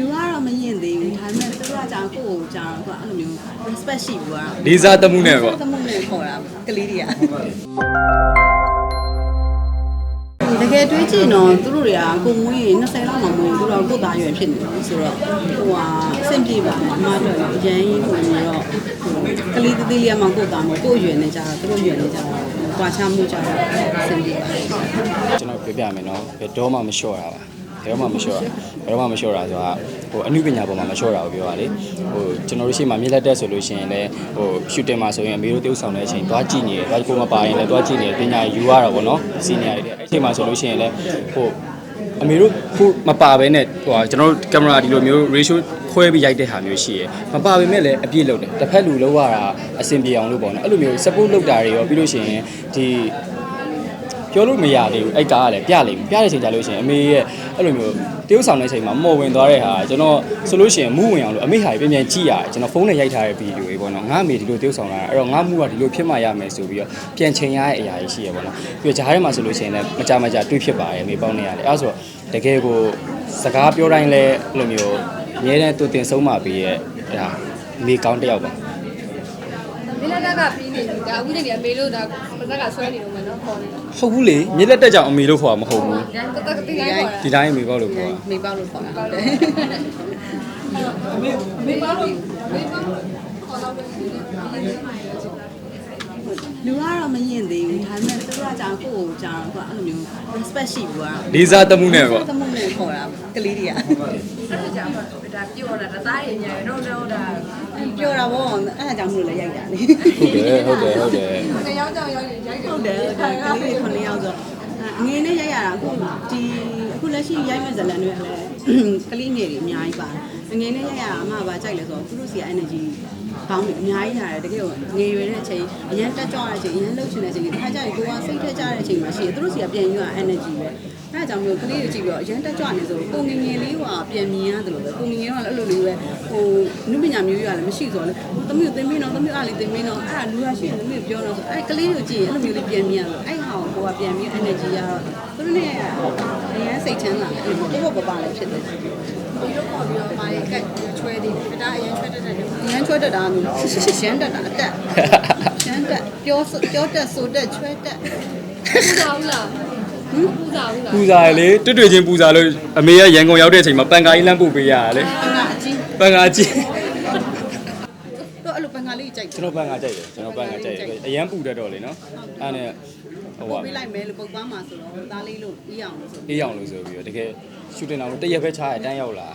လူကတော့မရင်သေးဘူးဒါပေမဲ့သူတို့ကကြာကိုယ့်ကိုကြာတော့အဲ့လိုမျိုး respect ရှိဘူးကတော့လေးစားတမှုနဲ့ပေါ့သမုတ်နဲ့ခေါ်တာကလေးတွေကတကယ်တွေးကြည့်တော့သူတို့တွေကကိုမွေး20လောက်မှမွေးသူတို့ကကိုယ်သားရွယ်ဖြစ်နေတယ်ဆိုတော့ဟိုဟာအဆင်ပြေပါမယ်အမတို့အရန်ကြီးဝင်ပြီးတော့ကလေးသေးသေးလေးမှကိုယ်သားမကိုယ်ရွယ်နေကြတာသူတို့ရွယ်နေကြတာကွာချမှုကြတာအဆင်ပြေပါတယ်ကျွန်တော်ပြပြမယ်နော်ဘယ်တော့မှမလျှော့တာပါ ဘယ်တော့မှမလျှော့တာဘယ်တော့မှမလျှော့တာဆိုတာဟိုအမှုပညာပေါ်မှာမလျှော့တာကိုပြောတာလေဟိုကျွန်တော်တို့ရှိမှမြေလက်တက်ဆိုလို့ရှိရင်လည်းဟိုရှူတင်မှာဆိုရင်အမေတို့တုပ်ဆောင်တဲ့အချိန်သွားကြည့်နေတယ်သွားကိုမပါရင်လည်းသွားကြည့်နေတယ်ပညာယူရတာပေါ့နော်စီနီယာတွေအဲ့ချိန်မှာဆိုလို့ရှိရင်လည်းဟိုအမေတို့ခုမပါဘဲနဲ့ဟိုဟာကျွန်တော်တို့ကင်မရာဒီလိုမျိုး ratio ခွဲပြီးရိုက်တဲ့ဟာမျိုးရှိရယ်မပါပေမဲ့လည်းအပြည့်လုပ်တယ်တစ်ဖက်လူလောက်ရတာအဆင်ပြေအောင်လို့ပေါ့နော်အဲ့လိုမျိုး support လုပ်တာတွေရောပြီးလို့ရှိရင်ဒီ ပြောလို့မရသေးဘူးအဲ့ကားကလည်းပြလိမ့်မယ်ပြတဲ့ချိန်ကြလို့ရှိရင်အမေရဲ့အဲ့လိုမျိုးတရုပ်ဆောင်တဲ့ချိန်မှာမော်ဝင်သွားတဲ့ဟာကျွန်တော်ဆိုလို့ရှိရင်မူးဝင်အောင်လို့အမေဟာပြန်ပြန်ကြည့်ရတယ်ကျွန်တော်ဖုန်းနဲ့ရိုက်ထားတဲ့ဗီဒီယိုတွေပေါ့နော်ငါအမေဒီလိုတရုပ်ဆောင်လာတာအဲ့တော့ငါမူးကဒီလိုဖြစ်မှရမယ်ဆိုပြီးတော့ပြန်ချိန်ရတဲ့အရာကြီးရှိရပေါ့နော်ပြီးတော့ဂျားထဲမှာဆိုလို့ရှိရင်လည်းမကြမကြတွေးဖြစ်ပါတယ်အမေပေါင်းနေရတယ်အဲ့ဒါဆိုတော့တကယ်ကိုစကားပြောတိုင်းလဲအဲ့လိုမျိုးအများနဲ့တူတင်ဆုံးမှပြီးရဲ့အဲ့ဒါအမေကောင်းတစ်ယောက်ပါ မင်းလက်တက်ကပြီးနေပြီဒါအခုနေနေမေလို့ဒါပါဇက်ကဆွဲနေတော့မယ်နော်ခေါ်နေတာဟုတ်ဘူးလေမြေလက်တက်ကြောင်အမေလို့ခေါ်တာမဟုတ်ဘူးတတက်ကတိတိုင်းခေါ်တာဒီတိုင်းအမေပေါ့လို့ခေါ်တာမိပေါက်လို့ခေါ်တာဟုတ်တယ်မေပါလို့မေပါလို့ခေါ်တော့ပဲရှိတယ်လူကတော့မရင်သေးဘူး ဒါပေမဲ့သူတို့ကကြာကိုယ့်ကိုကြာတော့အဲ့လိုမျိုး respect ရှိဘူးကတော့လေးစားတမှုနဲ့ပေါ့သမုတ်နဲ့ခေါ်တာကလေးတွေကအဲ့ဒါကြောင့်ဒါပြောတာဒါသားရညာရတော့တော့ဒါပြောတာဗောအဲ့ဒါကြောင့်မလို့လည်းရိုက်တာလေဟုတ်တယ်ဟုတ်တယ်ဟုတ်တယ်တယောက်ကြောင့်ရောက်ရင်ရိုက်တယ်ဟုတ်တယ်ဒါကလေးတွေခုနှစ်ယောက်ဆိုအငင်းနဲ့ရိုက်ရတာအခုဒီအခု လက်ရှိရိုက်မဲ့ဇလန်တွေကလည်းကလေးငယ်တွေအများကြီးပါတယ်အငင်းနဲ့ရိုက်ရတာအမှပါကြိုက်လဲဆိုတော့သူတို့စီက energy ပေါင်းတယ်အများကြီးရတယ်တကယ်ကိုငယ်ရွယ်တဲ့အချိန်အရင်တက်ကြွတဲ့အချိန်အရင်လှုပ်ရှင်တဲ့အချိန်တစ်ခါကျရင်ကိုကစိတ်ထက်ကြတဲ့အချိန်မှာရှိတယ်သူတို့စီကပြန်ယူရ energy ပဲအဲဒါကြောင့်မျိုးကလေးတွေကြည့်ပြီးတော့အရင်တက်ကြွနေဆိုကိုငငယ်လေးကပြန်မြင်ရတယ်လို့ပဲကိုငငယ်ကလည်းအဲ့လိုလေးပဲဟိုနုပညာမျိုးရလည်းမရှိဆိုတော့လေသမီးကိုသင်မင်းတော့သမီးအားလေးသင်မင်းတော့အဲ့ဒါလူရရှိရင်သမီးကိုပြောတော့ဆိုအဲ့ကလေးကိုကြည့်ရင်အဲ့လိုမျိုးလေးပြန်မြင်ရလို့အဲ့ ဟာကိုကိုကပြန်ပြီး energy ရတော့သူတို့နဲ့အရင်စိတ်ချမ်းသာတယ်အဲ့လိုပေါ့ပေါ့ပပလည်းဖြစ်တယ်ဒီတော့ခေါ်ပြီးတော့မာရီကတ်ချွဲသေးတယ်ဒါအရင်ချွဲတတ်တယ်ရမ်းချွဲတက်တာမျိုးရှမ်းတက်တာအတက်ရှမ်းတက်ပြောပြောတက်ဆိုတက်ချွဲတက်ပူဇော်ဘူးလားဟင်ပူဇော်ဘူးလားပူဇာရလေတွတ်တွေ့ချင်းပူဇာလို့အမေကရန်ကုန်ရောက်တဲ့အချိန်မှာပန်ကာကြီးလမ်းပို့ပေးရတာလေပန်ကအကြီးပန်ကာကြီးတော့အဲ့လိုပန်ကလေးကြိုက်ကျွန်တော်ပန်ကာကြိုက်တယ်ကျွန်တော်ပန်ကာကြိုက်တယ်အရန်ပူတတ်တော့လေနော်အဲ့နဲ့ဟို ပို့ကပေးလိုက်မယ်လို့ပုတ်သွားမှာဆိုတော့သားလေးလို့ပြီးအောင်လို့ဆိုအေးအောင်လို့ဆိုပြီးတော့တကယ်ရှူတင်အောင်တရက်ပဲချားရတန်းရောက်လာ